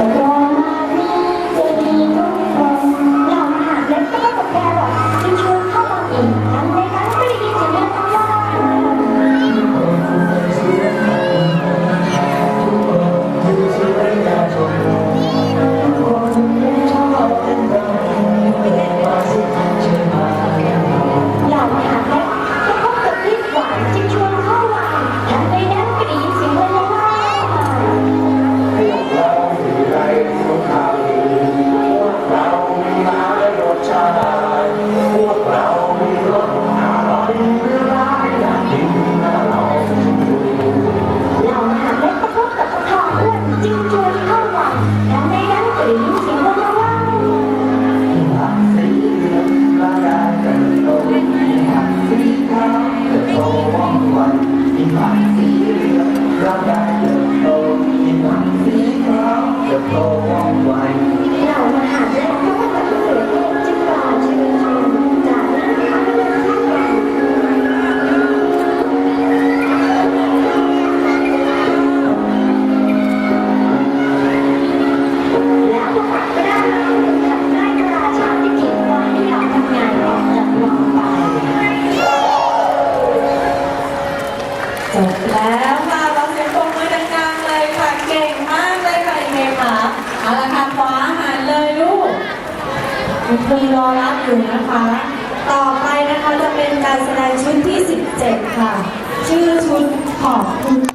Gracias. มีผักสีเหลืองร่างกายเติบโตมีผักสีขาวเติบโต จบแล้วค่ะเราเสียงปรบมือดังๆเลยค่ะ เก่งมากเลยค่ะเมย์ค่ะเอาละค่ะคว้าหันเลยลูกคุณครูรอรับอยู่นะคะ ต่อไปนะคะจะเป็นการแสดงชุดที่ 17 ค่ะ ชื่อชุดขอบคุณ